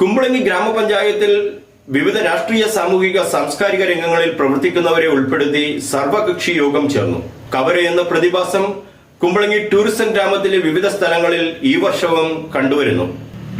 കുമ്പളങ്ങി ഗ്രാമപഞ്ചായത്തിൽ വിവിധ രാഷ്ട്രീയ സാമൂഹിക സാംസ്കാരിക രംഗങ്ങളിൽ പ്രവർത്തിക്കുന്നവരെ ഉൾപ്പെടുത്തി സർവകക്ഷി യോഗം ചേർന്നു. കവര എന്ന പ്രതിഭാസം കുമ്പളങ്ങി ടൂറിസം ഗ്രാമത്തിലെ വിവിധ സ്ഥലങ്ങളിൽ ഈ വർഷവും കണ്ടുവരുന്നു.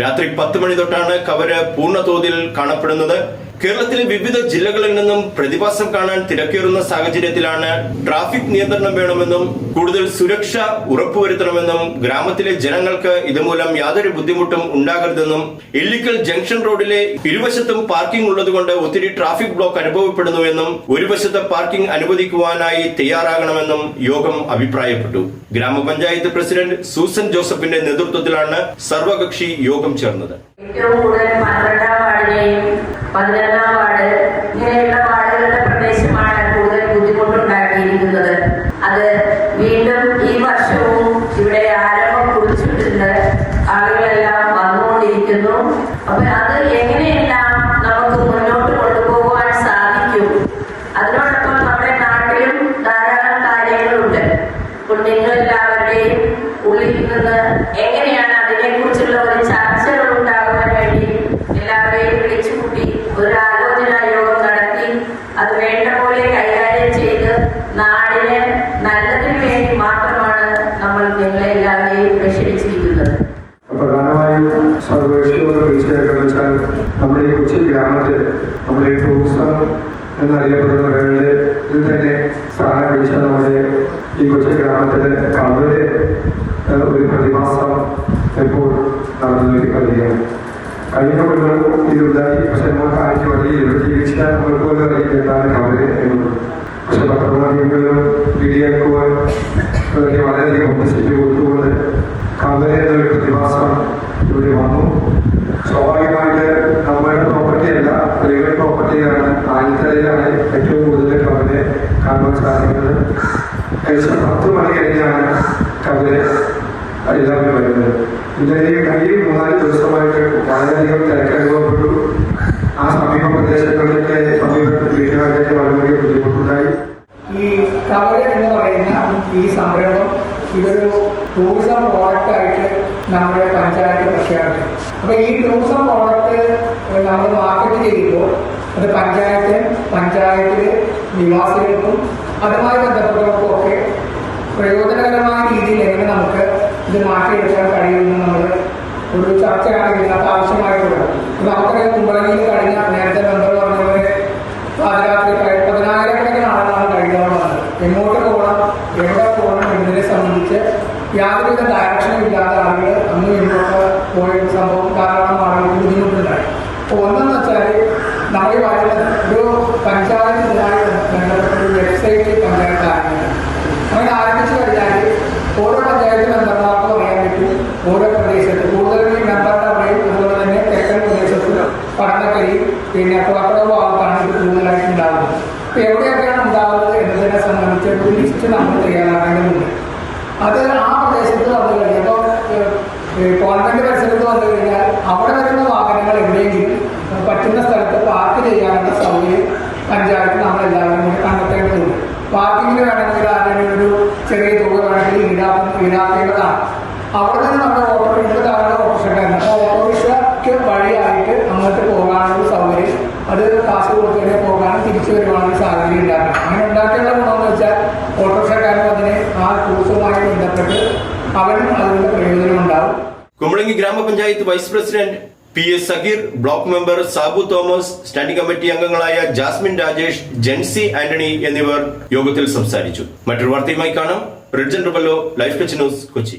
രാത്രി പത്ത് മണി തൊട്ടാണ് കവര പൂർണതോതിൽ കാണപ്പെടുന്നത്. കേരളത്തിലെ വിവിധ ജില്ലകളിൽ നിന്നും പ്രതിഭാസം കാണാൻ തിരക്കേറുന്ന സാഹചര്യത്തിലാണ് ട്രാഫിക് നിയന്ത്രണം വേണമെന്നും കൂടുതൽ സുരക്ഷ ഉറപ്പുവരുത്തണമെന്നും ഗ്രാമത്തിലെ ജനങ്ങൾക്ക് ഇതുമൂലം യാതൊരു ബുദ്ധിമുട്ടും ഉണ്ടാകരുതെന്നും ഇല്ലിക്കൽ ജംഗ്ഷൻ റോഡിലെ ഇരുവശത്തും പാർക്കിംഗ് ഉള്ളതുകൊണ്ട് ഒത്തിരി ട്രാഫിക് ബ്ലോക്ക് അനുഭവപ്പെടുന്നുവെന്നും ഒരു വശത്ത് പാർക്കിംഗ് അനുവദിക്കുവാനായി തയ്യാറാകണമെന്നും യോഗം അഭിപ്രായപ്പെട്ടു. ഗ്രാമപഞ്ചായത്ത് പ്രസിഡന്റ് സൂസൻ ജോസഫിന്റെ നേതൃത്വത്തിലാണ് സർവകക്ഷി യോഗം ചേർന്നത്. ഏറ്റവും കൂടുതൽ പതിനൊന്നാം വാർഡ് ഇങ്ങനെയുള്ള വാർഡുകളുടെ പ്രദേശമാണ് കൂടുതൽ ബുദ്ധിമുട്ടുണ്ടാക്കിയിരിക്കുന്നത്. അത് വീണ്ടും ഈ വർഷവും ഇവിടെ ആരംഭം കുറിച്ചിട്ടുണ്ട്. ആളുകളെല്ലാം വന്നുകൊണ്ടിരിക്കുന്നു. അപ്പൊ അത് എങ്ങനെയെല്ലാം നമുക്ക് മുന്നോട്ട് കൊണ്ടുപോകാൻ സാധിക്കും? അതിനോടൊപ്പം നമ്മുടെ നാട്ടിലും ധാരാളം കാര്യങ്ങളുണ്ട്. അപ്പോൾ വിളിച്ചുകൂട്ടി ഒരു ആലോചന യോഗം നടത്തി അത് വേണ്ട പോലെ കൈകാര്യം ചെയ്ത് നാടിന് നല്ലതിന് വേണ്ടി മാത്രമാണ് നമ്മൾ നിങ്ങളെ എല്ലാവരെയും പ്രക്ഷണിച്ചിരിക്കുന്നത് പ്രധാനമായും വെച്ചാൽ നമ്മുടെ ഈ കൊച്ചി ഗ്രാമത്തിൽ നമ്മുടെ ടൂറിസം എന്നറിയപ്പെടുന്നവരുടെ ഇത് തന്നെ സ്ഥാനം പിടിച്ച നമ്മുടെ ഈ കൊച്ചി ഗ്രാമത്തിൽ വളരെ ഒരു പ്രതിഭാസം ഇപ്പോൾ നടന്നു വരികയാണ് കഴിഞ്ഞ കൊല്ലം ഇതുണ്ടായി പക്ഷെ നമുക്ക് ആഴ്ച വഴി ചികിത്സിക്കാൻ നമുക്ക് പോലും അറിയിക്കുന്നതാണ് അവർ പക്ഷെ പത്രമാധ്യമങ്ങളിലും മീഡിയക്കും ഇവരെ വളരെയധികം ഉപസിച്ച് കൊടുത്തുകൊണ്ട് കവര എന്നൊരു പ്രതിഭാസം ഇവിടെ വന്നു സ്വാഭാവികമായിട്ട് നമ്മുടെ പ്രോപ്പർട്ടി അല്ല സ്ത്രീകളുടെ പ്രോപ്പർട്ടിയാണ് ആദ്യത്തിലാണ് ഏറ്റവും കൂടുതൽ കവരെ കാണാൻ സാധിക്കുന്നത് ഏകദേശം പത്ത് മണി കഴിഞ്ഞാണ് കവരെ എല്ലാവരും വരുന്നത് ഇതിന് കഴിഞ്ഞ മൂന്നാൽ ദിവസമായിട്ട് വളരെയധികം തിരക്കനുഭവപ്പെട്ടു. ആ സമീപ പ്രദേശങ്ങളിലൊക്കെ സമീപ വീടുകളിലേക്ക് വളരെയധികം ബുദ്ധിമുട്ടുണ്ടായി. ഈ കവല എന്ന് പറയുന്ന ഈ സംരംഭം ഇതൊരു ടൂറിസം പ്രോഡക്റ്റ് ആയിട്ട് നമ്മുടെ പഞ്ചായത്ത് പ്രഖ്യാപിച്ചു. അപ്പൊ ഈ ടൂറിസം പ്രോഡക്റ്റ് നമ്മൾ മാർക്കറ്റ് ചെയ്യുമ്പോൾ അത് പഞ്ചായത്ത് പഞ്ചായത്തിലെ നിവാസികൾക്കും അതുമായി ബന്ധപ്പെട്ടവർക്കും ഒക്കെ പ്രയോജനകരമായ രീതിയിൽ എങ്ങനെ നമുക്ക് ഇത് മാറ്റിയെടുക്കാൻ കഴിയുമെന്ന് നമ്മൾ ഒരു ചർച്ചയാണ് ഇതിനകത്ത് ആവശ്യമായിട്ടുള്ളത്. ഇപ്പൊ നമുക്കറിയാം കുമ്പളങ്ങിയിൽ കഴിഞ്ഞ നേരത്തെ ബന്ധം പറഞ്ഞവരെ പാതിരാത്രി പതിനായിരക്കണക്കിന് ആളാണ് കഴിഞ്ഞവർ എങ്ങോട്ട് പോകണം എവിടെ പോകണം എന്നതിനെ സംബന്ധിച്ച് യാതൊരുവിധ ഡയറക്ഷനും ഇല്ലാത്ത ആളുകൾ അന്ന് ഇങ്ങോട്ട് പോയ സംഭവം കാരണം ആളുകൾക്ക് ബുദ്ധിമുട്ടുണ്ടായി അപ്പോൾ ഒന്നെന്ന് വെച്ചാൽ നമ്മൾ ഈ പറയുന്നത് ഒരു പഞ്ചായത്തുമായി ബന്ധപ്പെട്ട ഒരു വെബ്സൈറ്റ് പഞ്ചായത്ത് ആരംഭിക്കണം അങ്ങനെ ആരംഭിച്ചു കഴിഞ്ഞാൽ ഓരോ പഞ്ചായത്ത് മെമ്പർമാർക്കും അറിയാൻ പറ്റും. ഓരോ പ്രദേശത്ത്. കൂടുതലും ഈ മെമ്പറുടെ അവിടെയും അതുപോലെ തന്നെ തെക്കൻ പ്രദേശത്ത് പടന്നക്കരയും പിന്നെ കുളക്കടവ് ഭാഗത്താണ് ഇത് കൂടുതലായിട്ട് ഉണ്ടാകുന്നത് അപ്പൊ എവിടെയൊക്കെയാണ് ഉണ്ടാകുന്നത് എന്നതിനെ സംബന്ധിച്ച് ഒരു ലിസ്റ്റ് നമ്മൾ തയ്യാറാക്കേണ്ടതുണ്ട്. അത് ആ പ്രദേശത്ത് വന്നു കഴിഞ്ഞപ്പോൾ കോൺവെന്റ് പരിസരത്ത് വന്നു കഴിഞ്ഞാൽ അവിടെ വരുന്ന വാഹനങ്ങൾ എവിടെയെങ്കിലും പറ്റുന്ന സ്ഥലത്ത് പാർക്ക് ചെയ്യാനുള്ള സൗകര്യം പഞ്ചായത്ത് നമ്മൾ എല്ലാവരും കൂടി കണ്ടെത്തേണ്ടതുണ്ട്. പാർക്കിങ്ങിന് വേണമെങ്കിൽ ആരെങ്കിലും ഒരു ചെറിയ തുക വേണമെങ്കിൽ ഈടാ ഈടാക്കേണ്ടതാണ്. അവിടെ നിന്ന് നമ്മുടെ ഓട്ടോറിക്ഷ താഴെ ഉണ്ടായിരുന്നു അപ്പോൾ ഓട്ടോറിക്ഷയ്ക്ക് വഴിയായിട്ട് അങ്ങോട്ട് പോകാനുള്ള സൗകര്യം അത് കാശ് കൊടുത്തതിനെ പോകാനും തിരിച്ചു വരുവാനുള്ള സാഹചര്യം ഉണ്ടാക്കണം അങ്ങനെ ഉണ്ടാക്കിയുള്ള ഗുണമെന്ന് വെച്ചാൽ ഓട്ടോറിക്ഷക്കാരും അതിനെ ആ ടൂറിസവുമായി ബന്ധപ്പെട്ട് അവനും അതിനുള്ള പ്രയോജനം ഉണ്ടാവും. കുമ്പളങ്ങി ഗ്രാമപഞ്ചായത്ത് vice president P S Sageer block member Sabu Thomas standing committee അംഗങ്ങളായ ജാസ്മിൻ രാജേഷ് ജെൻസി ആന്റണി എന്നിവർ യോഗത്തിൽ സംസാരിച്ചു. മറ്റൊരു വാർത്തയുമായി കാണാം. Ridjan Rubello life touch news Kochi.